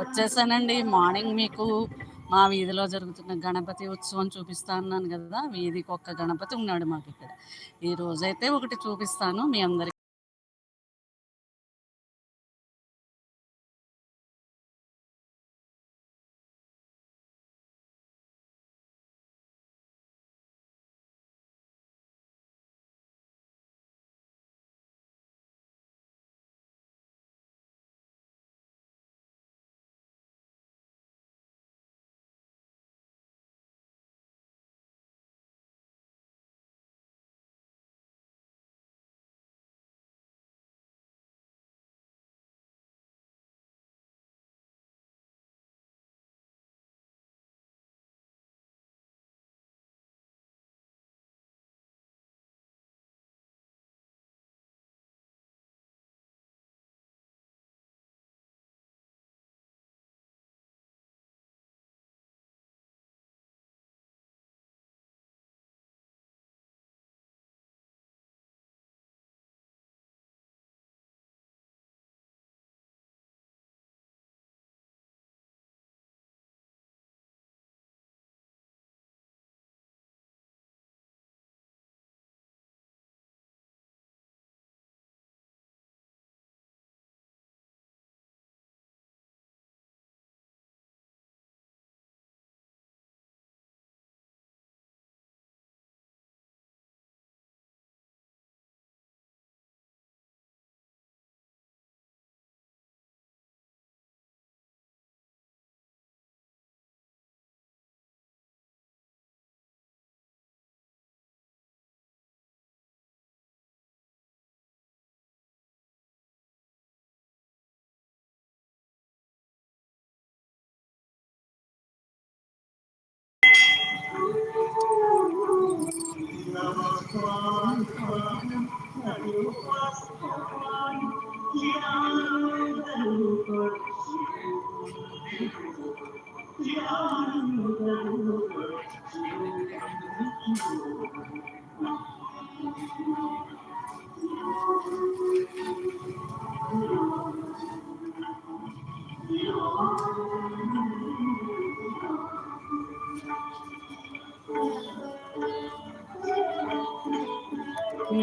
వచ్చేసానండి. మార్నింగ్ మీకు మా వీధిలో జరుగుతున్న గణపతి ఉత్సవం చూపిస్తా అన్నాను కదా వీధికి ఒక్క గణపతి ఉన్నాడు మాకు ఇక్కడ ఈ రోజైతే ఒకటి చూపిస్తాను మీ అందరికి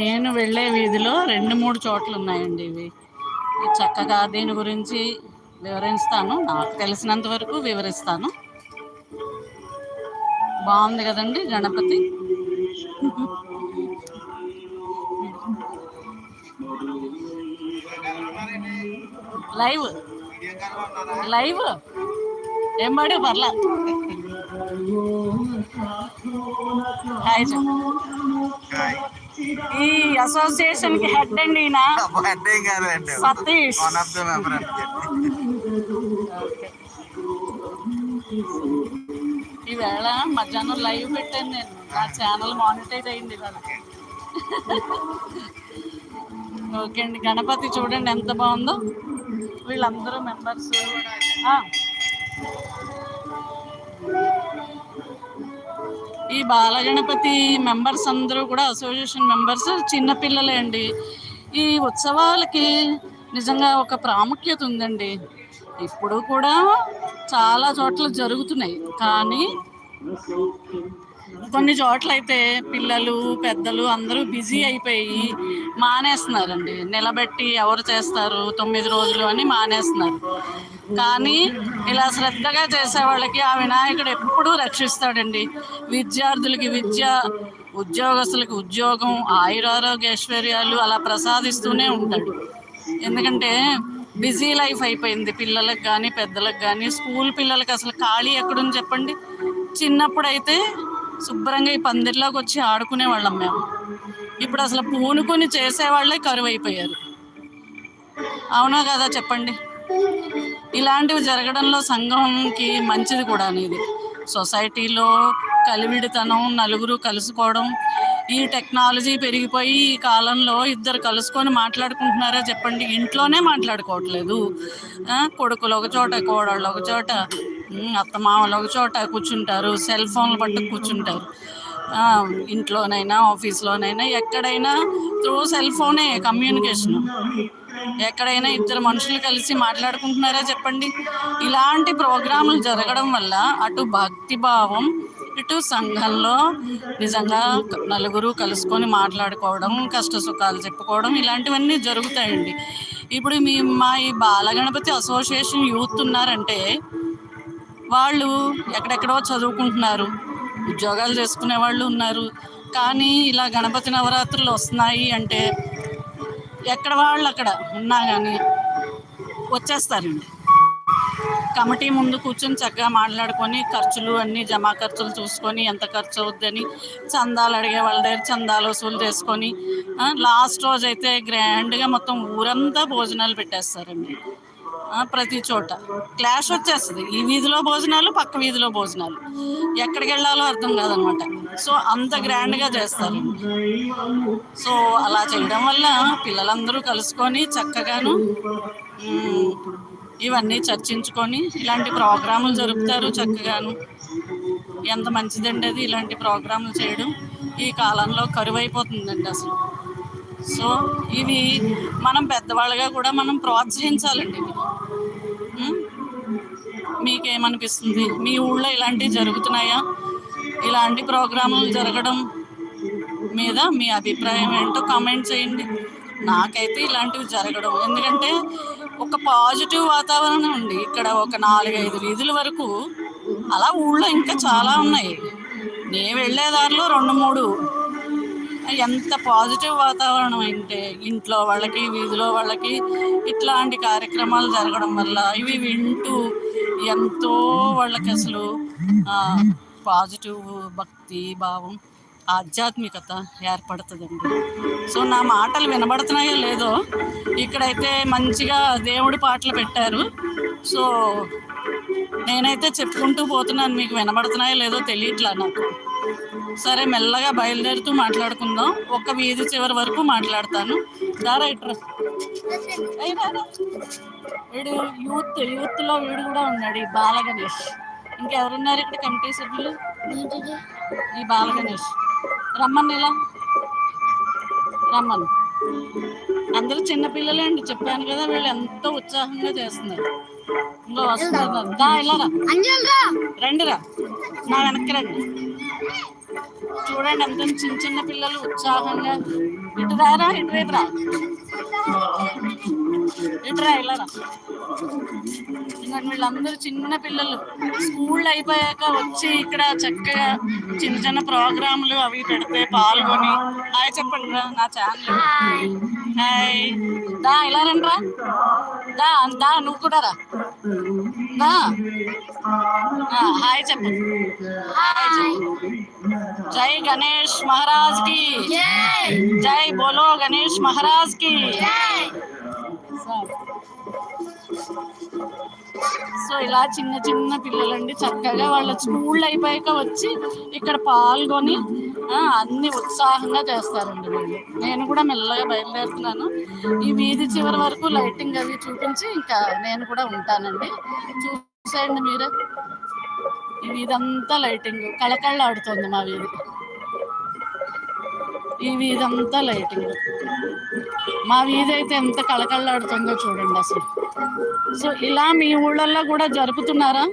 నేను వెళ్ళే వీధిలో రెండు మూడు చోట్లు ఉన్నాయండి ఇవి చక్కగా దీని గురించి వివరిస్తాను. నాకు తెలిసినంత వరకు వివరిస్తాను. బాగుంది కదండి గణపతి? లైవ్. లైవ్. ఏం పడి పర్లా? హాయ్. ఈ అసోసియేషన్కి హెడ్ అండి ఈయన. సతీష్. ఈవేళ మధ్యాహ్నం లైవ్ పెట్టాను నేను. నా ఛానల్ మానిటైజ్ అయింది ఇవాళ. ఓకే అండి గణపతి చూడండి ఎంత బాగుందో. వీళ్ళందరూ మెంబర్స్ ఈ బాలగణపతి మెంబర్స్ అందరూ కూడా అసోసియేషన్ మెంబర్స్ చిన్నపిల్లలే అండి. ఈ ఉత్సవాలకి నిజంగా ఒక ప్రాముఖ్యత ఉందండి. ఇప్పుడు కూడా చాలా చోట్ల జరుగుతున్నాయి. కానీ కొన్ని చోట్ల అయితే పిల్లలు పెద్దలు అందరూ బిజీ అయిపోయి మానేస్తున్నారండి. నిలబెట్టి ఎవరు చేస్తారు తొమ్మిది రోజులు అని మానేస్తున్నారు. కానీ ఇలా శ్రద్ధగా చేసే వాళ్ళకి ఆ వినాయకుడు ఎప్పుడూ రక్షిస్తాడండి. విద్యార్థులకి విద్య ఉద్యోగస్తులకి ఉద్యోగం ఆయురారోగ్య ఐశ్వర్యాలు అలా ప్రసాదిస్తూనే ఉంటాడు. ఎందుకంటే బిజీ లైఫ్ అయిపోయింది పిల్లలకు కానీ పెద్దలకు కానీ. స్కూల్ పిల్లలకి అసలు ఖాళీ ఎక్కడుంది చెప్పండి? చిన్నప్పుడైతే శుభ్రంగా ఈ పందిర్లోకి వచ్చి ఆడుకునే వాళ్ళం మేము. ఇప్పుడు అసలు పూనుకొని చేసేవాళ్ళే కరువు అయిపోయారు అవునా కదా చెప్పండి? ఇలాంటివి జరగడంలో సంఘంకి మంచిది కూడా అనేది. సొసైటీలో కలివిడితనం నలుగురు కలుసుకోవడం ఈ టెక్నాలజీ పెరిగిపోయి ఈ కాలంలో ఇద్దరు కలుసుకొని మాట్లాడుకుంటున్నారా చెప్పండి. ఇంట్లోనే మాట్లాడుకోవట్లేదు. కొడుకులు ఒక చోట కోడళ్ళు ఒక చోట అత్తమామలు ఒక చోట కూర్చుంటారు సెల్ ఫోన్లు పట్టు కూర్చుంటారు. ఇంట్లోనైనా ఆఫీస్లోనైనా ఎక్కడైనా త్రూ సెల్ ఫోనే కమ్యూనికేషన్ ఎక్కడైనా ఇద్దరు మనుషులు కలిసి మాట్లాడుకుంటున్నారా చెప్పండి? ఇలాంటి ప్రోగ్రాములు జరగడం వల్ల అటు భక్తి భావం ఇటు సంఘంలో నిజంగా నలుగురు కలుసుకొని మాట్లాడుకోవడం కష్ట సుఖాలు చెప్పుకోవడం ఇలాంటివన్నీ జరుగుతాయండి. ఇప్పుడు మీ మా ఈ బాలగణపతి అసోసియేషన్ యూత్ ఉన్నారంటే వాళ్ళు ఎక్కడెక్కడో చదువుకుంటున్నారు. ఉద్యోగాలు చేసుకునే వాళ్ళు ఉన్నారు. కానీ ఇలా గణపతి నవరాత్రులు వస్తున్నాయి అంటే ఎక్కడ వాళ్ళు అక్కడ ఉన్నా కానీ వచ్చేస్తారండి. కమిటీ ముందు కూర్చొని చక్కగా మాట్లాడుకొని ఖర్చులు అన్నీ జమా ఖర్చులు చూసుకొని ఎంత ఖర్చు అవుద్దని చందాలు అడిగే వాళ్ళ దగ్గర చందాలు వసూలు చేసుకొని లాస్ట్ రోజు అయితే గ్రాండ్గా మొత్తం ఊరంతా భోజనాలు పెట్టేస్తారండి. ప్రతి చోట. క్లాష్ వచ్చేస్తుంది. ఈ వీధిలో భోజనాలు పక్క వీధిలో భోజనాలు. ఎక్కడికి వెళ్ళాలో అర్థం కాదనమాట. సో అంత గ్రాండ్గా చేస్తారు. సో అలా చేయడం వల్ల పిల్లలందరూ కలుసుకొని చక్కగాను ఇవన్నీ చర్చించుకొని ఇలాంటి ప్రోగ్రాములు జరుపుతారు చక్కగాను. ఎంత మంచిదండి అది ఇలాంటి ప్రోగ్రాములు చేయడం. ఈ కాలంలో కరువైపోతుందండి అసలు. సో ఇవి మనం పెద్దవాళ్ళగా కూడా మనం ప్రోత్సహించాలండి. మీకేమనిపిస్తుంది? మీ ఊళ్ళో ఇలాంటివి జరుగుతున్నాయా? ఇలాంటి ప్రోగ్రాములు జరగడం మీద మీ అభిప్రాయం ఏంటో కామెంట్ చేయండి. నాకైతే ఇలాంటివి జరగడం. ఎందుకంటే ఒక పాజిటివ్ వాతావరణం ఉంది ఇక్కడ ఒక నాలుగైదు వీధుల వరకు అలా ఊళ్ళో ఇంకా చాలా ఉన్నాయి. నేను వెళ్ళే దారిలో రెండు మూడు ఎంత పాజిటివ్ వాతావరణం అంటే ఇంట్లో వాళ్ళకి వీధిలో వాళ్ళకి ఇట్లాంటి కార్యక్రమాలు జరగడం వల్ల ఇవి వింటూ ఎంతో వాళ్ళకి అసలు పాజిటివ్ భక్తి భావం ఆధ్యాత్మికత ఏర్పడుతుందండి. సో నా మాటలు వినబడుతున్నాయో లేదో ఇక్కడైతే మంచిగా దేవుడి పాటలు పెట్టారు. సో నేనైతే చెప్పుకుంటూ పోతున్నాను మీకు వినబడుతున్నాయో లేదో తెలియట్లా నాకు. సరే మెల్లగా బయలుదేరుతూ మాట్లాడుకుందాం. ఒక్క వీధి చివరి వరకు మాట్లాడతాను. దారా ఇట్రా. వీడు యూత్ యూత్లో వీడు కూడా ఉన్నాడు ఈ బాల గణేష్ ఇంకెవరున్నారు ఇక్కడ కమిటీ సభ్యులు? ఈ బాల గణేష్ రమ్మని ఇలా. రమ్మను. అందరూ చిన్నపిల్లలే అండి చెప్పాను కదా వీళ్ళు ఎంతో ఉత్సాహంగా చేస్తున్నారు. ఇంకో వస్తున్నారు దా ఇలా రా. రండి రా. నా వెనక్కి రండి. చూడండి ఎంత చిన్న చిన్న పిల్లలు ఉత్సాహంగా. ఇటు రారా ఇటు రేపు రా. ఇటు రా ఇలా రా. ఇంకా వీళ్ళందరూ చిన్న పిల్లలు. స్కూల్ అయిపోయాక వచ్చి ఇక్కడ చక్కగా చిన్న చిన్న ప్రోగ్రాంలు అవి పెడితే పాల్గొని. హాయ్ చెప్పండి రా నా ఛానల్. హాయ్. దా ఇలా రండి రా. దా దా నువ్వు కూడా రా. దా హాయ్ చెప్పు. జై గణేష్ మహారాజ్కి. జై బోలో గణేష్ మహారాజ్కి. సో ఇలా చిన్న చిన్న పిల్లలండి చక్కగా వాళ్ళ స్కూల్ అయిపోయాక వచ్చి ఇక్కడ పాల్గొని అన్ని ఉత్సాహంగా చేస్తారండి నేను కూడా మెల్లగా బయలుదేరుతున్నాను. ఈ వీధి చివరి వరకు లైటింగ్ అవి చూపించి ఇంకా నేను కూడా ఉంటానండి. చూసేయండి మీరు ఈ వీధంతా లైటింగ్. కళకళలాడుతుంది మా వీధి ఈ వీధంతా లైటింగ్. మా వీధి అయితే ఎంత కళకళలాడుతుందో చూడండి అసలు. సో ఇలా మీ ఊళ్ళల్లో కూడా జరుపుతున్నారా?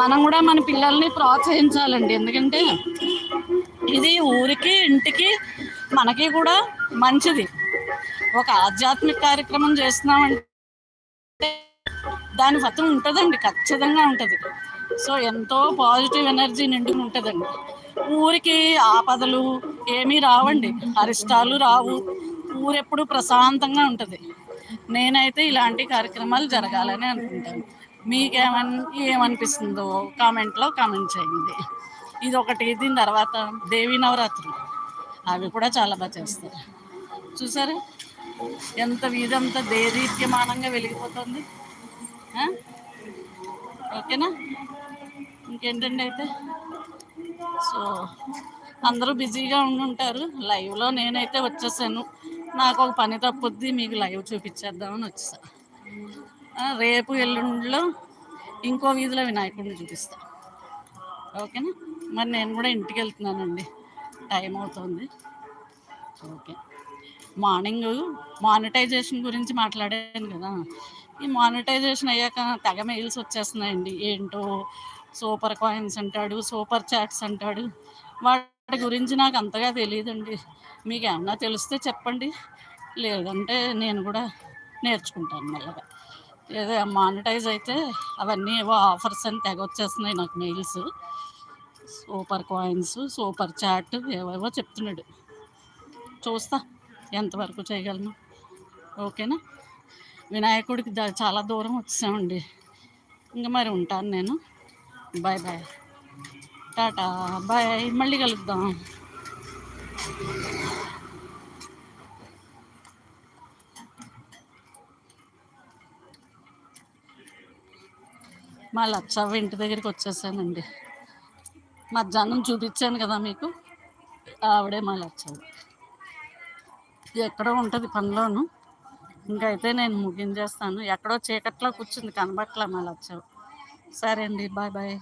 మనం కూడా మన పిల్లల్ని ప్రోత్సహించాలండి. ఎందుకంటే ఇది ఊరికి ఇంటికి మనకి కూడా మంచిది. ఒక ఆధ్యాత్మిక కార్యక్రమం చేస్తున్నామంటే దాని ఫలితం ఉంటుందండి ఖచ్చితంగా ఉంటుంది. సో ఎంతో పాజిటివ్ ఎనర్జీ నిండి ఉంటుందండి. ఊరికి ఆపదలు ఏమీ రావండి అరిష్టాలు రావు. ఊరెప్పుడు ప్రశాంతంగా ఉంటుంది. నేనైతే ఇలాంటి కార్యక్రమాలు జరగాలని అనుకుంటాను. మీకేమన్ ఏమనిపిస్తుందో కామెంట్లో కామెంట్ చేయండి. ఇది ఒకటి దీని తర్వాత దేవీ నవరాత్రులు. అవి కూడా చాలా బాగా చేస్తారు. చూసారా? ఎంత వీధంతా దేదీప్యమానంగా వెలిగిపోతుంది? ఓకేనా? ఇంకేంటండి అయితే? సో అందరూ బిజీగా ఉండుంటారు. లైవ్లో నేనైతే వచ్చేసాను. నాకు ఒక పని తప్పుద్ది మీకు లైవ్ చూపించేద్దామని వచ్చేసా రేపు ఎల్లుండిలో ఇంకో వీధిలో వినాయకుడిని చూపిస్తా. ఓకేనా? మరి నేను కూడా ఇంటికి వెళ్తున్నానండి. టైం అవుతుంది. ఓకే. మార్నింగ్ మానిటైజేషన్ గురించి మాట్లాడాను కదా. ఈ మానిటైజేషన్ అయ్యాక తెగ మెయిల్స్ వచ్చేస్తున్నాయండి. ఏంటో సూపర్ కాయిన్స్ అంటాడు సూపర్ చాట్స్ అంటాడు. వాటి గురించి నాకు అంతగా తెలియదండి. మీకు ఏమన్నా తెలిస్తే చెప్పండి. లేదంటే నేను కూడా నేర్చుకుంటాను మెల్లగా. ఏదో మానిటైజ్ అయితే అవన్నీ ఏవో ఆఫర్స్ అని తెగ వచ్చేస్తున్నాయి నాకు mails. Super coins super chat ఏవేవో చెప్తున్నాడు. చూస్తా. ఎంతవరకు చేయగలను. ఓకేనా? వినాయకుడికి చాలా దూరం వచ్చామండి. ఇంకా మరి ఉంటాను నేను. Bye bye. Tata bye. మళ్ళీ కలుద్దాం. మా లచ్చవ్వ ఇంటి దగ్గరికి వచ్చేసానండి. మధ్యాహ్నం చూపించాను కదా మీకు. ఆవిడే మా లచ్చవ్వ. ఎక్కడో ఉంటుంది పనిలోను. ఇంకైతే నేను ముగించేస్తాను. ఎక్కడో చీకట్లో కూర్చుంది కనబట్ల మళ్ళీ వచ్చావు సరే అండి బాయ్ బాయ్.